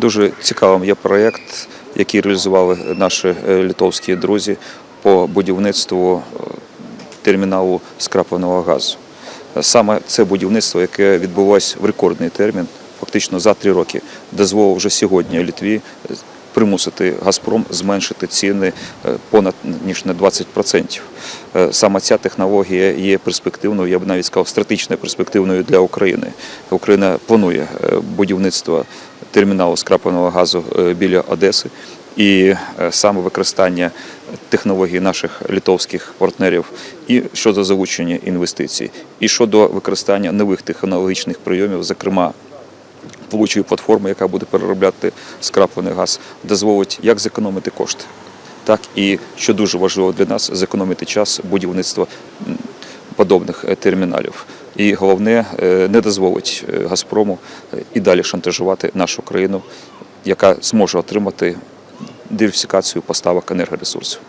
Дуже цікавим є проєкт, який реалізували наші е, литовські друзі по будівництву е, терміналу скрапленого газу. Саме це будівництво, яке відбулося в рекордний термін, фактично за три роки, дозволило вже сьогодні Літві примусити Газпром зменшити ціни е, понад ніж на 20%. Е, Саме ця технологія є перспективною, я б навіть сказав, стратегічно перспективною для України. Україна планує е, будівництво терміналу скрапленого газу е, біля Одеси. І е, саме використання технологій наших литовських партнерів і щодо залучення інвестицій, і щодо використання нових технологічних прийомів, зокрема получою платформи, яка буде переробляти скраплений газ, дозволить як зекономити кошти, так і що дуже важливо для нас, зекономити час будівництва подобних е, терміналів. І головне, е, не дозволить е, Газпрому і далі шантажувати нашу країну, яка зможе отримати диверсифікацію поставок енергоресурсів.